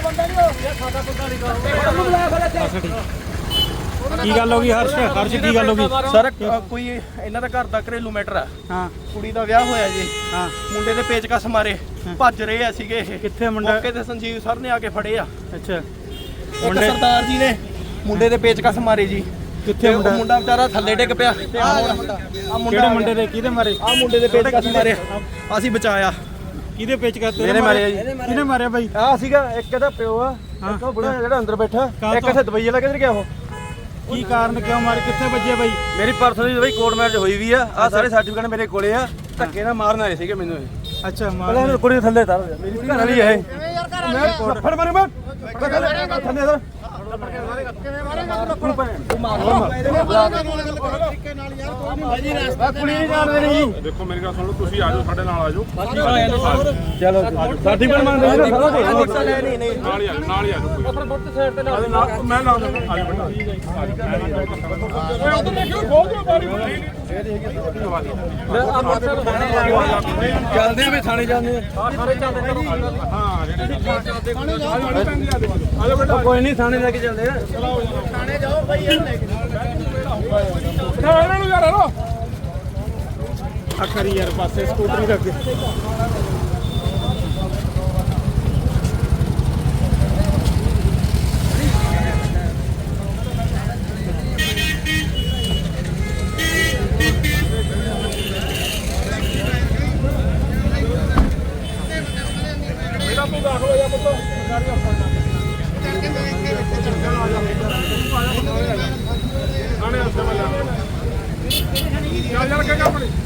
ਬੰਦਾ ਨਹੀਂ ਹੋ ਗਿਆ ਸਾਡਾ ਬੰਦਾ ਨਹੀਂ ਕਰ ਉਹਨੂੰ ਕੀ ਗੱਲ ਹੋ ਗਈ ਹਰਸ਼? ਹਰਸ਼ ਕੀ ਗੱਲ ਹੋ ਗਈ? ਸਰ ਅ, ਕੋਈ ਇਹਨਾਂ ਦਾ ਘਰ ਦਾ ਘਰੇਲੂ ਮੈਟਰ ਆ। ਹਾਂ। ਕੁੜੀ ਦਾ ਵਿਆਹ ਹੋਇਆ ਜੀ। ਹਾਂ। ਮੁੰਡੇ ਦੇ ਪੇਚਕਸ ਮਾਰੇ। ਭੱਜ ਰਹੇ ਆ ਸੀਗੇ ਇਹ। ਕਿੱਥੇ ਮੁੰਡਾ? ਮੌਕੇ ਤੇ ਸੰਜੀਵ ਸਰ ਨੇ ਆ ਕੇ ਫੜੇ ਆ। ਅੱਛਾ। ਇੱਕ ਮੁੰਡੇ- ਸਰਦਾਰ ਜੀ ਨੇ ਮੁੰਡੇ ਦੇ ਪੇਚਕਸ ਮਾਰੇ ਜੀ। ਕਿੱਥੇ ਤੇ ਉਹ ਮੁੰਡਾ? ਮੁੰਡਾ ਵਿਚਾਰਾ ਥੱਲੇ ਡਿੱਗ ਪਿਆ। ਤੇ ਆ ਮੁੰਡਾ। ਆ ਮੁੰਡਾ ਕਿਹੜੇ ਮੁੰਡੇ ਦੇ? ਕਿਹਦੇ ਮਾਰੇ? ਆ ਮੁੰਡੇ ਦੇ ਪੇਚਕਸ ਮਾਰੇ। ਅਸੀਂ ਬਚਾਇਆ। ਕਿਹਦੇ ਪੇਚ ਕਰਤੇ ਮੇਰੇ ਮਾਰੇ ਆ ਜੀ। ਕਿਹਨੇ ਮਾਰਿਆ ਬਾਈ? ਆ ਸੀਗਾ ਇੱਕ ਇਹਦਾ ਪਿਓ ਆ। ਇੱਕ ਉਹ ਬੁੜਾ ਜਿਹੜਾ ਅੰਦਰ ਬੈਠਾ। ਇੱਕ? ਇੱਥੇ ਦੁਬਈ ਵਾਲਾ ਕਿੱਧਰ ਗਿਆ ਉਹ? ਕੀ ਕਾਰਨ ਕਿਉਂ ਮਾਰੇ ਕਿੱਥੇ ਵੱਜੇ ਬਾਈ? ਮੇਰੀ ਪਰਸਨਲੀ ਬਈ ਕੋਰਟ ਮੈਰਿਜ ਹੋਈ ਵੀ ਆ। ਆ ਸਾਰੇ ਸਰਟੀਫਿਕੇਟ ਮੇਰੇ ਕੋਲੇ ਆ। ਧੱਕੇ ਨਾਲ ਮਾਰਨ ਆਏ ਸੀਗੇ ਮੈਨੂੰ ਇਹ। ਅੱਛਾ ਮਾਰ ਪਹਿਲਾਂ ਕੁੜੀ ਥੱਲੇ ਤਾਰ ਮੇਰੀ ਘਰ ਵਾਲੀ ਹੈ ਮੈਂ ਫੜ ਮਾਰੇ ਮੈਂ। ਥੱਲੇ ਸਰ ਕੁੜੀ ਨਹੀਂ ਜਾਣਦੇ ਨਹੀਂ ਜੀ ਦੇਖੋ ਮੇਰੀ ਗੱਲ ਸੁਣ ਲਓ ਤੁਸੀਂ ਆ ਜਾਓ ਸਾਡੇ ਨਾਲ ਆ ਜਾਓ ਚਲੋ ਸਰਟੀਫਿਕੇਟ ਮੰਗਦੇ ਜੀ ਸਾਰਾ ਕੁਝ ਲੈ ਨਹੀਂ ਨਹੀਂ ਨਾਲ ਹੀ ਆ ਜਾਓ ਨਾਲ ਹੀ ਆ ਜਾਓ ਆਪਣਾ ਬੁੱਤ ਸਾਈਡ ਤੇ ਲਾ ਮੈਂ ਲਾ ਦਿੰਦਾ ਆ ਜਾਓ ਬੇਟਾ ਓਏ ਉਧਰ ਦੇਖਿਓ ਖੋਲ ਦਿਓ ਬਾਰੀ ਚੱਲਦੇ ਆ ਵੀ ਥਾਣੇ ਜਾਂਦੇ ਆ। ਹਾਂ ਜਿਹੜੇ ਥਾਣੇ ਜਾਓ ਆ। ਜਾਓ ਬੇਟਾ ਕੋਈ ਨਹੀਂ ਥਾਣੇ ਲੈ ਕੇ ਚੱਲਦੇ ਆ। ਬਿਠਾਓ ਇਹਨਾਂ ਨੂੰ ਯਾਰ ਆ ਕਰੀ ਯਾਰ ਪਾਸੇ ਸਕੂਟਰੀ ਰੱਖ ਮੇਰਾ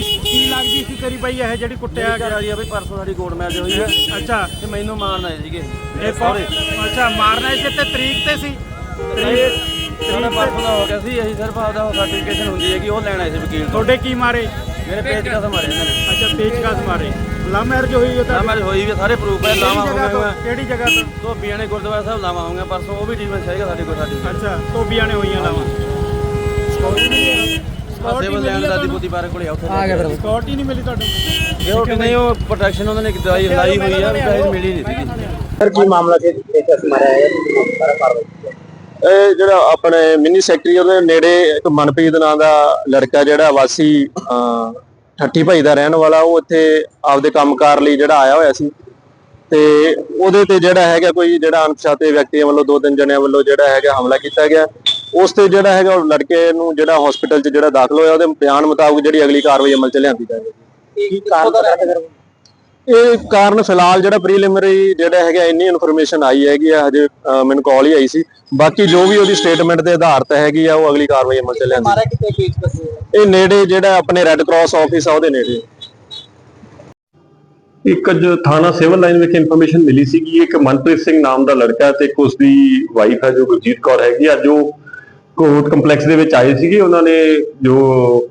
ਕੀ ਲੱਗਦਾ ਸੀ ਤੇਰੀ ਬਾਈ ਇਹ ਜਿਹੜੀ ਕੁੱਟਿਆ ਰਹੀ ਆ ਬਈ ਪਰਸੋਂ ਸਾਡੀ ਕੋਰਟ ਮੈਰਿਜ ਹੋਈ ਹੈ। ਅੱਛਾ। ਤੇ ਮੈਨੂੰ ਮਾਰਨ ਆਏ ਸੀਗੇ। ਇਹ ਪੌ- ਅੱਛਾ ਮਾਰਨਾ ਇਸ ਤੇ ਤਰੀਕ ਤੇ ਸੀ? ਤਰੀਕ ਪਰਸੋਂ ਦਾ ਹੋ ਗਿਆ ਸੀ। ਅਸੀਂ ਸਿਰਫ ਆਪਦਾ ਸਰਟੀਫਿਕੇਸ਼ਨ ਹੁੰਦੀ ਹੈ ਕਿ ਉਹ ਲੈਣ ਆਏ ਸੀ ਵਕੀਲ ਤੋਂ। ਤੁਹਾਡੇ ਕੀ ਮਾਰੇ? ਮੇਰੇ ਪੇਜ ਕਸ ਮਾਰੇ ਇਹਨਾਂ ਨੇ। ਅੱਛਾ ਪੇਚਕਸ ਮਾਰੇ। ਲਵ ਮੈਰਿਜ ਹੋਈ ਉਹ ਨਾ ਤਾਂ ਮੈਰਿਜ ਹੋਈ ਵੀ ਸਾਰੇ ਪ੍ਰੂਫ ਹੈ ਲਾਵਾ ਗਿਆ ਕਿਹੜੀ ਜਗ੍ਹਾ ਤੋਂ? ਧੋਬੀਆਂ ਨੇ ਗੁਰਦੁਆਰਾ ਸਾਹਿਬ ਲਾਵਾ ਹੋਊਗਾ ਪਰਸੋਂ ਉਹ ਵੀ ਟ੍ਰੀਟਮੈਂਟ ਚਾਹੀਦਾ ਸਾਡੇ ਕੋਲ ਸਾਡੀ। ਅੱਛਾ ਟੋਬੀਆਂ ਨੇ ਹੋਈਆਂ ਲਾਵਾਂ। ਪਾਸੇ ਵੱਲ ਲੈਣ ਦਾਦੀ ਬੋਦੀ ਬਾਰੇ ਕੋਲੇ ਆ ਉੱਥੇ ਆ ਗਿਆ ਫਿਰ। ਸਕਿਉਰਟੀ ਨਹੀਂ ਮਿਲੀ ਤੁਹਾਨੂੰ ਉਹ ਨਹੀਂ ਉਹ ਪ੍ਰੋਟੈਕਸ਼ਨ ਉਹਨਾਂ ਨੇ ਦਵਾਈ ਲਾਈ ਹੋਈ ਆ ਦਵਾਈ ਮਿਲੀ ਨਹੀਂ ਸੀਗੀ। ਸਰ ਕੀ ਮਾਮਲਾ ਸੀ ਪੇਚਸ ਮਾਰਿਆ ਹੈ ਸਾਰਾ ਕਾਰਵਾਈ ਇਹ ਜਿਹੜਾ ਆਪਣੇ ਮਿੰਨੀ ਸੈਕਟਰੀ ਉਹਦੇ ਨੇੜੇ ਇੱਕ ਮਨਪ੍ਰੀਤ ਨਾਂ ਦਾ ਲੜਕਾ ਜਿਹੜਾ ਵਾਸੀ ਠੱਠੀ ਭਾਈ ਦਾ ਰਹਿਣ ਵਾਲਾ ਉਹ ਇੱਥੇ ਆਪਦੇ ਕੰਮਕਾਰ ਲਈ ਜਿਹੜਾ ਆਇਆ ਹੋਇਆ ਸੀ। ਤੇ ਉਹਦੇ ਤੇ ਜਿਹੜਾ ਹੈਗਾ ਕੋਈ ਜਿਹੜਾ ਅਣਪਛਾਤੇ ਵਿਅਕਤੀਆਂ ਵੱਲੋਂ ਦੋ ਤਿੰਨ ਜਣਿਆਂ ਵੱਲੋਂ ਜਿਹੜਾ ਹੈਗਾ ਹਮਲਾ ਕੀਤਾ ਗਿਆ। ਉਸ ਤੇ ਜਿਹੜਾ ਹੈਗਾ ਉਹ ਲੜਕੇ ਨੂੰ ਜਿਹੜਾ ਹਸਪੀਟਲ 'ਚ ਜਿਹੜਾ ਦਾਖਲ ਹੋਇਆ ਉਹਦੇ ਬਿਆਨ ਮੁਤਾਬਕ ਜਿਹੜੀ ਅਗਲੀ ਕਾਰਵਾਈ ਅਮਲ 'ਚ ਲਿਆਂਦੀ ਜਾਵੇਗੀ ਕੀ ਕਾਰਨ ਇਹ ਕਾਰਨ ਫਿਲਹਾਲ ਜਿਹੜਾ ਪ੍ਰੀਲਿਮਿਨਰੀ ਜਿਹੜਾ ਹੈਗਾ ਇੰਨੀ ਇਨਫੋਰਮੇਸ਼ਨ ਆਈ ਹੈਗੀ ਆ ਹਜੇ ਮੈਨੂੰ ਕਾਲ ਹੀ ਆਈ ਸੀ। ਬਾਕੀ ਜੋ ਵੀ ਉਹਦੀ ਸਟੇਟਮੈਂਟ ਦੇ ਆਧਾਰ ਤੇ ਹੈਗੀ ਆ ਉਹ ਅਗਲੀ ਕਾਰਵਾਈ ਅਮਲ ਚ ਲਿਆਂਦੀ ਇਹ ਨੇੜੇ ਜਿਹੜਾ ਆਪਣੇ ਰੈੱਡ ਕਰਾਸ ਆਫਿਸ ਆ ਉਹਦੇ ਨੇੜੇ। ਇੱਕ ਅੱਜ ਥਾਣਾ ਸਿਵਲ ਲਾਈਨ ਵਿੱਚ ਇਨਫੋਰਮੇਸ਼ਨ ਮਿਲੀ ਸੀ ਕਿ ਇੱਕ ਮਨਪ੍ਰੀਤ ਸਿੰਘ ਨਾਮ ਦਾ ਲੜਕਾ ਤੇ ਇੱਕ ਉਸ ਦੀ ਵਾਈਫ ਹੈ ਜੋ ਗੁਰਜੀਤ ਕੌਰ ਹੈਗੀ ਅੱਜ ਉਹ ਕੋਰਟ ਕੰਪਲੈਕਸ ਦੇ ਵਿੱਚ ਆਏ ਸੀਗੇ, ਉਹਨਾਂ ਨੇ ਜੋ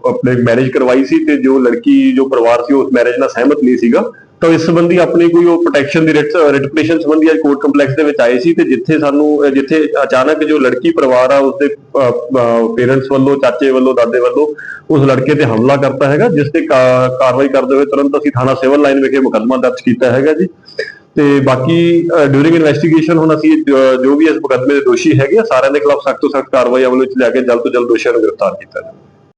ਆਪਣੇ ਮੈਰਿਜ ਕਰਵਾਈ ਸੀ ਤੇ ਜੋ ਲੜਕੀ, ਜੋ ਪਰਿਵਾਰ ਸੀ, ਉਸ ਮੈਰਿਜ ਨਾਲ ਸਹਿਮਤ ਨਹੀਂ ਸੀਗਾ। ਤਾਂ ਇਸ ਸੰਬੰਧੀ ਆਪਣੀ ਕੋਈ ਉਹ ਪ੍ਰੋਟੈਕਸ਼ਨ ਦੀ ਰਿਟ ਰਿਟਪੀਟੇਸ਼ਨ ਸੰਬੰਧੀ ਅੱਜ ਕੋਰਟ ਕੰਪਲੈਕਸ ਦੇ ਵਿੱਚ ਆਏ ਸੀ ਤੇ ਜਿੱਥੇ ਸਾਨੂੰ, ਜਿੱਥੇ ਅਚਾਨਕ ਜੋ ਲੜਕੀ ਪਰਿਵਾਰ ਆ, ਉਸਦੇ ਪੇਰੈਂਟਸ ਵੱਲੋਂ, ਚਾਚੇ ਵੱਲੋਂ, ਦਾਦੇ ਵੱਲੋਂ ਉਸ ਲੜਕੇ ਤੇ ਹਮਲਾ ਕਰਤਾ ਹੈਗਾ, ਜਿਸ ਤੇ ਕਾ- ਕਾਰਵਾਈ ਕਰਦੇ ਹੋਏ ਤੁਰੰਤ ਅਸੀਂ ਥਾਣਾ ਸਿਵਲ ਲਾਈਨ ਵਿਖੇ ਮੁਕੱਦਮਾ ਦਰਜ ਕੀਤਾ ਹੈਗਾ ਜੀ। ਤੇ ਬਾਕੀ ਡਿਊਰਿੰਗ ਇਨਵੈਸਟੀਗੇਸ਼ਨ ਹੁਣ ਅਸੀਂ ਜੋ ਵੀ ਇਸ ਮੁਕੱਦਮੇ ਦੇ ਦੋਸ਼ੀ ਹੈਗੇ ਆ, ਸਾਰਿਆਂ ਦੇ ਖਿਲਾਫ ਸਖਤ ਤੋਂ ਸਖਤ ਕਾਰਵਾਈ ਅਮਲ ਵਿੱਚ ਲੈ ਕੇ ਜਲਦ ਤੋਂ ਜਲਦ ਦੋਸ਼ੀਆਂ ਨੂੰ ਗ੍ਰਿਫਤਾਰ ਕੀਤਾ ਜਾਵੇ।